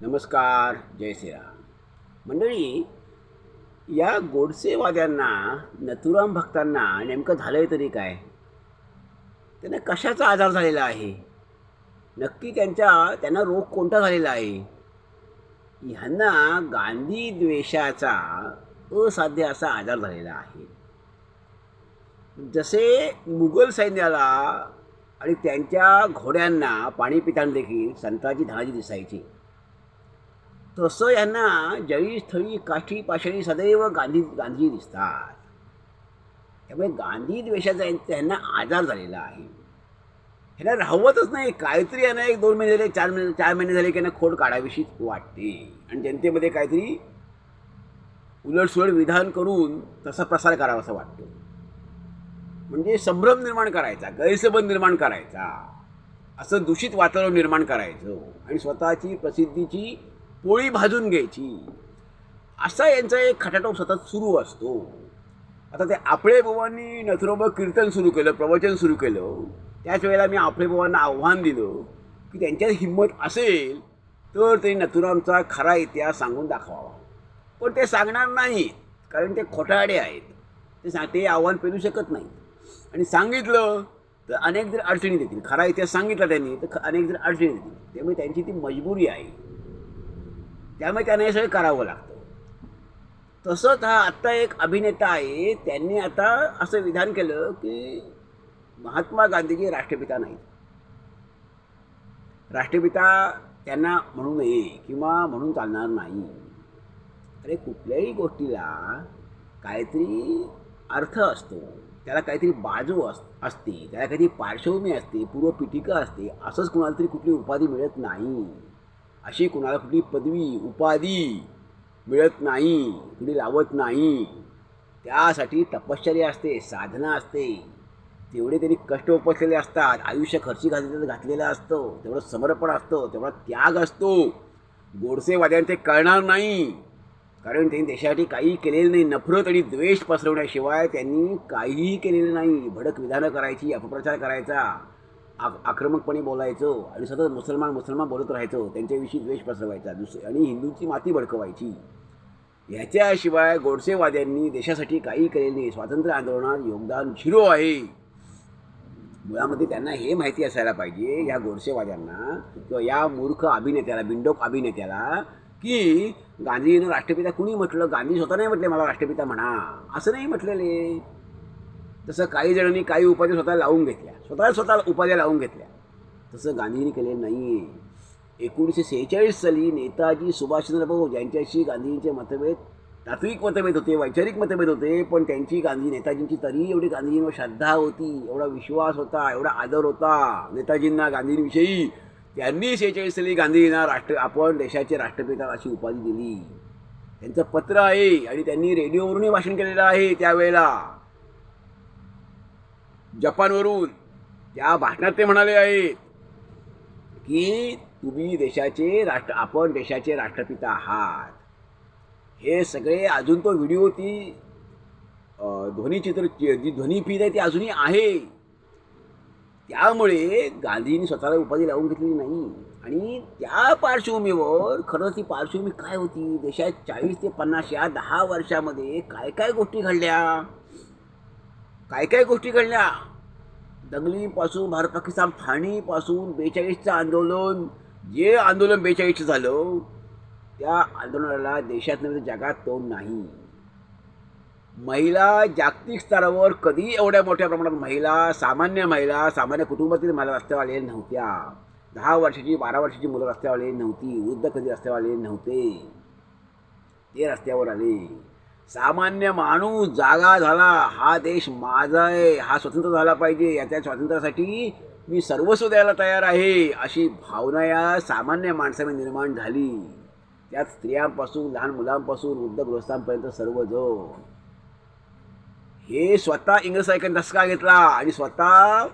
नमस्कार जय श्रीराम. मंडळी या गोडसेवाद्यांना नथुराम भक्तांना नेमकं झालं आहे तरी काय? त्यांना कशाचा आजार झालेला आहे? नक्की त्यांच्या त्यांना रोग कोणता झालेला आहे? ह्यांना गांधी द्वेषाचा असाध्य असा आजार झालेला आहे. जसे मुघल सैन्याला आणि त्यांच्या घोड्यांना पाणी पिताना देखील संताची धनाजी दिसायची. तसं यांना जळी स्थळी काठी पाषाणी सदैव गांधी गांधी दिसतात. त्यामुळे गांधी द्वेषाचा त्यांना आजार झालेला आहे. ह्यांना राहवतच नाही. काहीतरी यांना एक दोन महिने झाले चार महिने चार महिने झाले की यांना खोड काढावीशी वाटते. आणि जनतेमध्ये काहीतरी उलटसुलट विधान करून तसा प्रसार करावा असं वाटतो. म्हणजे संभ्रम निर्माण करायचा गैरसबंध निर्माण करायचा असं दूषित वातावरण निर्माण करायचं. आणि स्वतःची प्रसिद्धीची पोळी भाजून घ्यायची. असा यांचा एक खटाटोप सतत सुरू असतो. आता ते आपळेबाबांनी बुवांनी नथुराबा कीर्तन सुरू केलं प्रवचन सुरू केलं. त्याच वेळेला मी आपले बाबांना आव्हान दिलं की त्यांच्यात हिंमत असेल तर ते नथुरामचा खरा इतिहास सांगून दाखवावा. पण ते सांगणार नाहीत कारण ते खोटाडे आहेत. ते सांग ते आव्हान पेरू शकत नाहीत. आणि सांगितलं तर अनेक जर अडचणी देतील खरा इतिहास सांगितला त्यांनी तर अनेक जर अडचणी देतील त्यामुळे त्यांची ती मजबुरी आहे. त्यामुळे त्यांना हे सगळं करावं लागतं. तसंच हा आत्ता एक अभिनेता आहे त्यांनी आता असं विधान केलं की महात्मा गांधीजी राष्ट्रपिता नाहीत. राष्ट्रपिता त्यांना म्हणू नये किंवा म्हणून चालणार नाही. अरे कुठल्याही गोष्टीला काहीतरी अर्थ असतो. त्याला काहीतरी बाजू अस असते. त्याला काहीतरी पार्श्वभूमी असते पूर्वपीठिका असते. असंच कुणाला तरी कुठली उपाधी मिळत नाही. अशी कुणाला कुठली पदवी उपाधी मिळत नाही कुणी लावत नाही. त्यासाठी तपश्चर्या असते साधना असते. तेवढे त्यांनी कष्ट उपसलेले असतात आयुष्य खर्ची घातलेलं घातलेलं असतं तेवढं समर्पण असतं तेवढा त्याग असतो. गोडसेवाद्यांना ते कळणार नाही. कारण त्यांनी देशासाठी काही केलेलं नाही नफरत आणि द्वेष पसरवण्याशिवाय त्यांनी काहीही केलेलं नाही. भडक विधानं करायची अपप्रचार करायचा. आ- आक्रमकपणे बोलायचं आणि सतत मुसलमान मुसलमान बोलत राहायचं त्यांच्याविषयी द्वेष पसरवायचा. दुसरे आणि हिंदूंची माती भडकवायची. ह्याच्याशिवाय गोडसेवाद्यांनी देशासाठी काही केलेले नाही. स्वातंत्र्य आंदोलनात योगदान झिरो आहे. मुळामध्ये त्यांना हे माहिती असायला पाहिजे या गोडसेवाद्यांना किंवा या मूर्ख अभिनेत्याला बिंडोक अभिनेत्याला की गांधीनं राष्ट्रपिता कुणी म्हटलं? गांधी स्वतः नाही म्हटले मला राष्ट्रपिता म्हणा. असं नाही म्हटलेले. तसं काही जणांनी काही उपाध्या स्वतः लावून घेतल्या. स्वतः स्वतः उपाध्या लावून घेतल्या. तसं गांधींनी केलेलं नाही आहे एकोणीसशे सेहेचाळीस साली नेताजी सुभाषचंद्र बोस यांच्याशी गांधींचे मतभेद तात्विक मतभेद होते वैचारिक मतभेद होते पण त्यांची गांधी नेताजींची तरी एवढी गांधींवर श्रद्धा होती एवढा विश्वास होता एवढा आदर होता नेताजींना गांधींविषयी. त्यांनी सेहेचाळीस साली गांधींना राष्ट्र आपण देशाचे राष्ट्रपिता अशी उपाधी दिली. त्यांचं पत्र आहे आणि त्यांनी रेडिओवरूनही भाषण केलेलं आहे त्यावेळेला. जपानवरून. त्या भाषणात ते म्हणाले आहेत की तुम्ही देशाचे राष्ट्र आपण देशाचे राष्ट्रपिता आहात. हे सगळे अजून तो व्हिडिओ ती ध्वनीचित्र ध्वनिचित्र जी ध्वनिफीत आहे ती अजूनही आहे. त्यामुळे गांधींनी स्वतःला उपाधी लावून घेतलेली नाही. आणि त्या पार्श्वभूमीवर खरं ती पार्श्वभूमी काय होती? देशात चाळीस ते पन्नास या दहा वर्षामध्ये काय काय गोष्टी घडल्या? काय काय गोष्टी घडल्या? दंगलीपासून भारत पाकिस्तान फाणीपासून बेचाळीसचं आंदोलन. जे आंदोलन बेचाळीसचं झालं त्या आंदोलनाला देशात नव्हे जगात तोंड नाही. महिला जागतिक स्तरावर कधी एवढ्या मोठ्या प्रमाणात महिला सामान्य महिला सामान्य कुटुंबातील महिला रस्त्यावर आलेल्या नव्हत्या. दहा वर्षाची बारा वर्षाची मुलं रस्त्यावर आलेली नव्हती. वृद्ध कधी रस्त्यावर आलेली नव्हते. ते रस्त्यावर आले. सामान्य माणूस जागा झाला हा देश माझा आहे हा स्वतंत्र झाला पाहिजे या त्या स्वातंत्र्यासाठी मी सर्वस्व द्यायला तयार आहे अशी भावना या सामान्य माणसामध्ये निर्माण झाली. त्यात स्त्रियांपासून लहान मुलांपासून वृद्ध गृहस्थांपर्यंत सर्वजण. हे स्वतः इंग्रज साहेबांनी धसका घेतला आणि स्वतः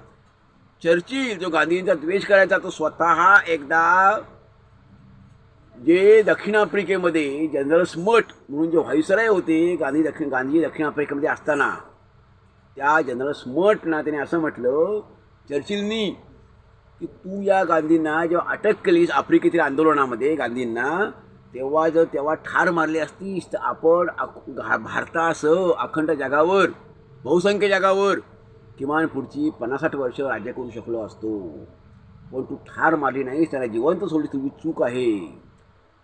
चर्चिल जो गांधींचा द्वेष करायचा तो स्वतः एकदा जे दक्षिण आफ्रिकेमध्ये जनरल स्मट म्हणून जे व्हाईसराय होते गांधी दक्षिण गांधी दक्षिण आफ्रिकेमध्ये असताना त्या जनरल स्मटना त्याने असं म्हटलं चर्चिलनी की तू या गांधींना जेव्हा अटक केलीस आफ्रिकेतील आंदोलनामध्ये गांधींना तेव्हा जर तेव्हा ठार मारली असतीस तर आपण घा- भारतासह अखंड जगावर बहुसंख्य जगावर किमान पुढची पन्नासाठ वर्ष राज्य करू शकलो असतो. पण तू ठार मारली नाहीस त्याला जिवंत सोडली तुझी चूक आहे.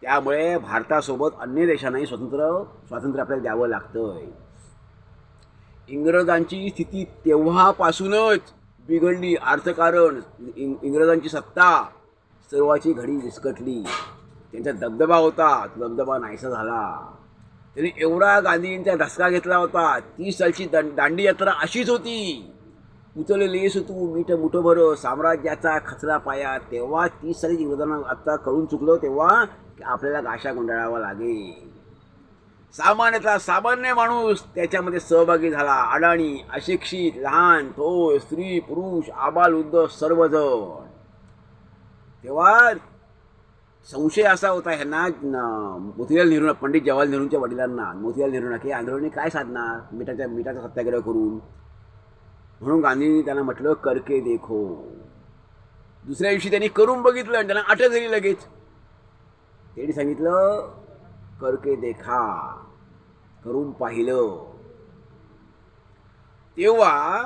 त्यामुळे भारतासोबत अन्य देशांनाही स्वतंत्र स्वातंत्र्य आपल्याला द्यावं लागतंय. इंग्रजांची स्थिती तेव्हापासूनच बिघडली अर्थकारण इंग इंग्रजांची सत्ता सर्वाची घडी विस्कटली. त्यांचा दबदबा होता तो दबदबा नाहीसा झाला. त्यांनी एवढा गांधींचा धसका घेतला होता तीस सालची दं दांडी यात्रा अशीच होती. उचललेली तू मीठ मुठं भरं साम्राज्याचा खचला पाया. तेव्हा तीस साली इंग्रजांना आत्ता कळून चुकलं तेव्हा की आपल्याला गाशा गुंडाळावा लागेल. सामान्यतः सामान्य माणूस त्याच्यामध्ये सहभागी झाला. अडाणी अशिक्षित लहान थोर स्त्री पुरुष आबाल उद्द सर्वजण. तेव्हा संशय असा होता ह्यांना मोतीलाल नेहरू पंडित जवाहरलाल नेहरूंच्या वडिलांना. मोतीलाल नेहरूंना की आंदोलने काय साधणार? मिठाच्या मिठाचा सत्याग्रह करून. म्हणून गांधींनी त्यांना म्हटलं करके देखो. दुसऱ्या दिवशी त्यांनी करून बघितलं आणि त्यांना अटक झाली लगेच. त्यांनी सांगितलं करके देखा करून पाहिलं. तेव्हा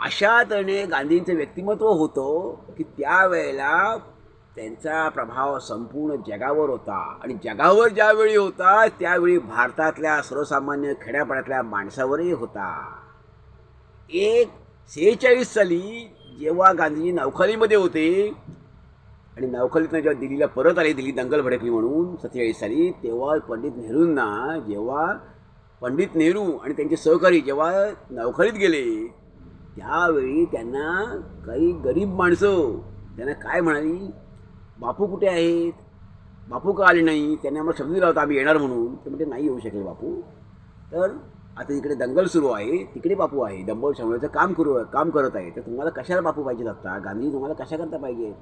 अशा तऱ्हेने गांधींचं व्यक्तिमत्व होतं की त्यावेळेला त्यांचा प्रभाव संपूर्ण जगावर होता. आणि जगावर ज्यावेळी होता त्यावेळी भारतातल्या सर्वसामान्य खेड्यापाड्यातल्या माणसावरही होता. एक सेहेचाळीस साली जेव्हा गांधीजी नौखालीमध्ये होते आणि नवखलीतनं जेव्हा दिल्लीला परत आली दिल्ली दंगल भडकली म्हणून सत्तेचाळीस साली तेव्हा पंडित नेहरूंना जेव्हा पंडित नेहरू आणि त्यांचे सहकारी जेव्हा नवखलीत गेले त्यावेळी त्यांना काही गरीब माणसं त्यांना काय म्हणाली? बापू कुठे आहेत? बापू का आले नाही? त्यांनी आम्हाला शब्द दिला होता आम्ही येणार म्हणून. ते म्हणजे नाही येऊ शकेल बापू. तर आता इकडे दंगल सुरू आहे तिकडे बापू आहे दंबल शमवायचं काम करू काम करत आहे. तर तुम्हाला कशाला बापू पाहिजेत आत्ता गांधी तुम्हाला कशा करता पाहिजे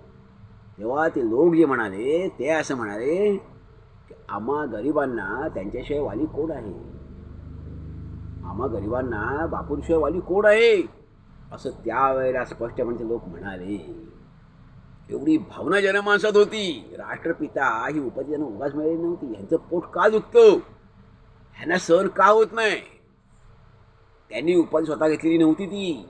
तेव्हा ते लोक जे म्हणाले ते असं म्हणाले की आम्हा गरिबांना त्यांच्याशिवाय वाली कोण आहे? आम्हा गरिबांना बापूंशिवाय वाली कोण आहे? असं त्यावेळेला स्पष्टपणे ते लोक म्हणाले. एवढी भावना जनमानसात होती राष्ट्रपिता ही उपाधी त्यांना उगाच मिळाली नव्हती. यांचं पोट का दुखतं? ह्यांना सहन का होत नाही? त्यांनी उपाधी स्वतः घेतलेली नव्हती ती.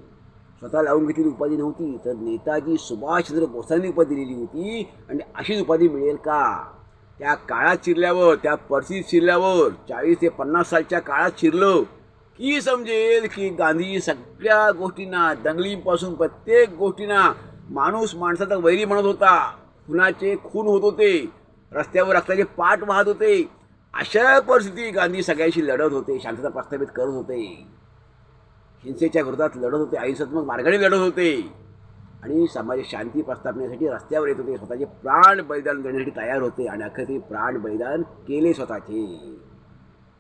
स्वतः लावून घेतलेली उपाधी नव्हती तर नेताजी सुभाषचंद्र बोसांनी उपाधी दिलेली होती. आणि अशीच उपाधी मिळेल का? त्या काळात शिरल्यावर त्या परिस्थितीत शिरल्यावर चाळीस ते पन्नास सालच्या काळात शिरलं. की समजेल की गांधी सगळ्या गोष्टींना दंगलीपासून प्रत्येक गोष्टींना माणूस माणसाचा वैरी म्हणत होता. खुनाचे खून होत होते रस्त्यावर रक्ताचे पाठ वाहत होते. अशा परिस्थिती गांधी सगळ्यांशी लढत होते शांतता प्रस्थापित करत होते. हिंसेच्या विरोधात लढत होते. अहिंसात्मक मार्गाने लढत होते. आणि समाजात शांती प्रस्थापण्यासाठी रस्त्यावर येत होते. स्वतःचे प्राण बलिदान देण्यासाठी तयार होते. आणि अखेर ते प्राण बलिदान केले स्वतःचे.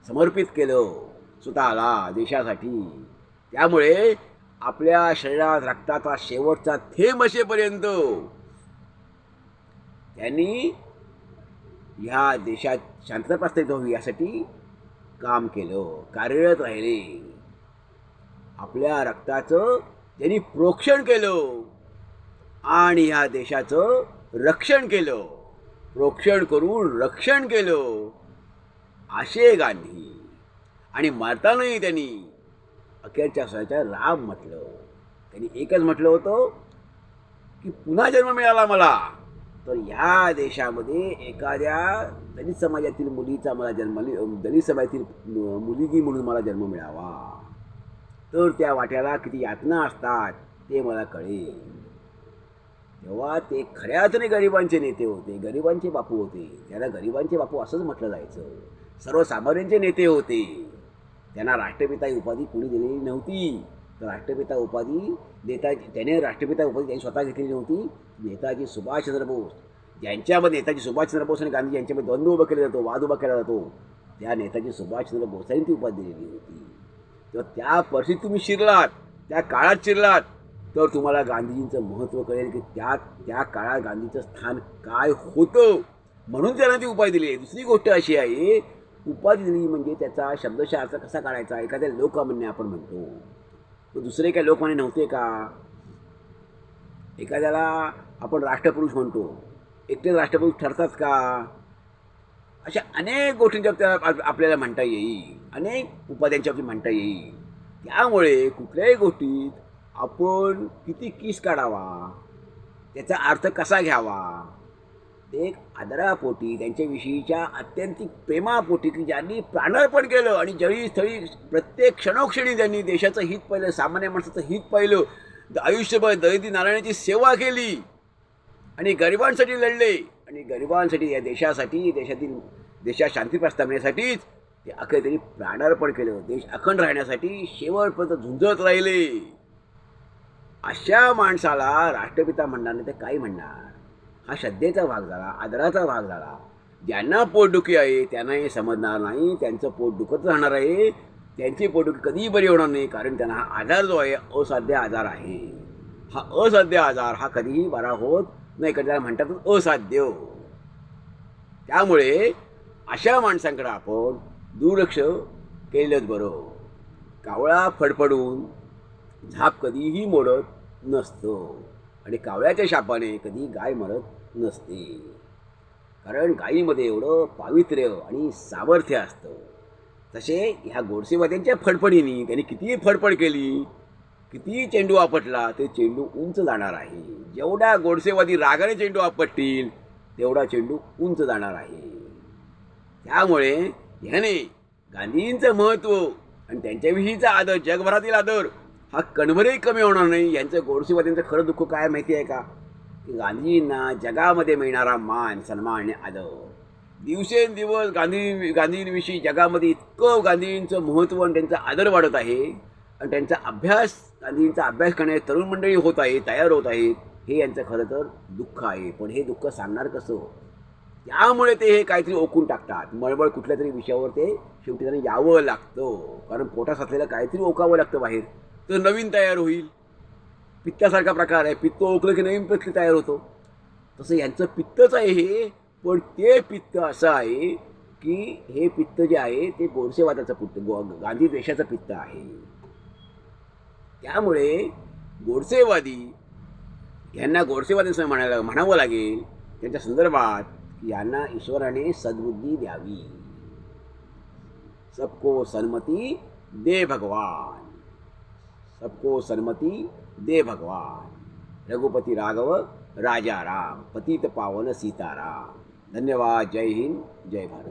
समर्पित केलं स्वतःला देशासाठी. त्यामुळे आपल्या शरीरात रक्ताचा शेवटचा थेंब असेपर्यंत त्यांनी ह्या देशात शांतता प्रस्थापित व्हावी यासाठी काम केलं. कार्यरत राहिले. आपल्या रक्ताचं त्यांनी प्रोक्षण केलं आणि ह्या देशाचं रक्षण केलं प्रोक्षण करून रक्षण केलं असे गांधी आणि मारतानाही त्यांनी अखेरच्या स्वतःच्या राम म्हटलं. त्यांनी एकच म्हटलं होतं की पुन्हा जन्म मिळाला मला. तर ह्या देशामध्ये एखाद्या दलित समाजातील मुलीचा मला जन्म दलित समाजातील मुलगी म्हणून मला जन्म मिळावा. तर त्या वाट्याला किती यातना असतात ते मला कळेल. तेव्हा ते खऱ्या अर्थाने गरिबांचे नेते होते गरिबांचे बापू होते. त्याला गरिबांचे बापू असंच म्हटलं जायचं. सर्वसामान्यांचे नेते होते. त्यांना राष्ट्रपिता ही उपाधी कुणी दिलेली नव्हती. तर राष्ट्रपिता उपाधी नेताजी त्याने राष्ट्रपिता उपाधी त्यांनी स्वतः घेतलेली नव्हती. नेताजी सुभाषचंद्र बोस ज्यांच्यामध्ये नेताजी सुभाषचंद्र बोस आणि गांधी यांच्यामध्ये द्वंद्व उभा केला जातो वाद उभा केला जातो त्या नेताजी सुभाषचंद्र बोसांनी ती उपाधी दिलेली होती. तर त्या परिस्थितीत तुम्ही शिरलात त्या काळात शिरलात. तर तुम्हाला गांधीजींचं महत्त्व कळेल की त्या त्या काळात गांधीचं स्थान काय होतं. म्हणून त्यांना ती उपाय दिली. दुसरी गोष्ट अशी आहे उपाधी दिली म्हणजे त्याचा शब्दशः अर्थ कसा काढायचा? एखाद्या लोकमान्य आपण म्हणतो. दुसरे काय लोकमान्य नव्हते का? एखाद्याला आपण राष्ट्रपुरुष म्हणतो. एकटेच राष्ट्रपुरुष ठरतात का? अशा अनेक गोष्टींच्या बाबतीत आपल्याला म्हणता येईल. अनेक उपाध्यांच्या बाबतीत म्हणता येईल. त्यामुळे कुठल्याही गोष्टीत आपण किती किस काढावा त्याचा अर्थ कसा घ्यावा ते एक आदरापोटी त्यांच्याविषयीच्या अत्यंतिक प्रेमापोटी की ज्यांनी प्राणार्पण केलं आणि जळी स्थळी प्रत्येक क्षणोक्षणी त्यांनी देशाचं हित पाहिलं सामान्य माणसाचं हित पाहिलं द- आयुष्यभर दलिती नारायणाची सेवा केली आणि गरिबांसाठी लढले आणि गरिबांसाठी या देशासाठी देशातील देशात शांती प्रस्थापनेसाठीच ते अखेर त्यांनी प्राणार्पण केलं. देश अखंड राहण्यासाठी शेवटपर्यंत झुंजत राहिले. अशा माणसाला राष्ट्रपिता म्हणणार नाही तर काय म्हणणार. हा श्रद्धेचा भाग झाला आदराचा भाग झाला. ज्यांना पोटदुखी आहे त्यांना हे समजणार नाही. त्यांचं पोट दुखत राहणार आहे. त्यांची पोटदुखी कधीही बरी होणार नाही कारण त्यांना हा आजार जो आहे असाध्य आजार आहे. हा असाध्य आजार हा कधीही बरा होत नाही कधी त्याला म्हणतात असाध्य. त्यामुळे अशा माणसांकडं आपण दुर्लक्ष केलंच बरं. कावळा फडफडून झाप कधीही मोडत नसतो. आणि कावळ्याच्या शापाने कधी गाय मरत नसते. कारण गायीमध्ये एवढं पावित्र्य आणि सामर्थ्य असतं. तसे ह्या गोडसेवाद्यांच्या फडफडीने त्यांनी कितीही फडफड केली कितीही चेंडू आपटला ते चेंडू उंच जाणार आहे. जेवढा गोडसेवादी रागाने चेंडू आपटतील तेवढा चेंडू उंच जाणार आहे. त्यामुळे ह्याने गांधींचं महत्त्व आणि त्यांच्याविषयीचा आदर जगभरातील आदर हा कणभरही कमी होणार नाही. यांचं गोडसेवादींचं खरं दुःख काय माहिती आहे का? की गांधींना जगामध्ये मिळणारा मान सन्मान आणि आदर. दिवसेंदिवस गांधी गांधींविषयी जगामध्ये इतकं गांधींचं महत्त्व आणि त्यांचा आदर वाढत आहे आणि त्यांचा अभ्यास गांधींचा अभ्यास करणारी तरुण मंडळी होत आहे तयार होत आहेत हे यांचं खरं तर दुःख आहे. पण हे दुःख सांगणार कसं? त्यामुळे ते हे काहीतरी ओकून टाकतात. मळमळ कुठल्या तरी विषयावर ते शेवटी त्यांना यावं लागतं. कारण पोटात असलेलं काहीतरी ओकावं लागतं बाहेर. तर नवीन तयार होईल. पित्तासारखा प्रकार आहे. पित्त ओकलं की नवीन पित्त तयार होतो. तसं यांचं पित्तच आहे हे. पण ते पित्त असं आहे की हे पित्त जे आहे ते गोडसेवादाचं पित्त गो गांधी देशाचं पित्त आहे. त्यामुळे गोडसेवादी यांना गोडसेवादी म्हणायला म्हणावं लागेल. त्यांच्या संदर्भात यांना ईश्वराने सद्बुद्धी द्यावी. सबको सन्मती दे भगवान. सबको सन्मती दे भगवान. रघुपती राघव राजा राम पतित पावन सीताराम. धन्यवाद. जय हिंद जय भारत.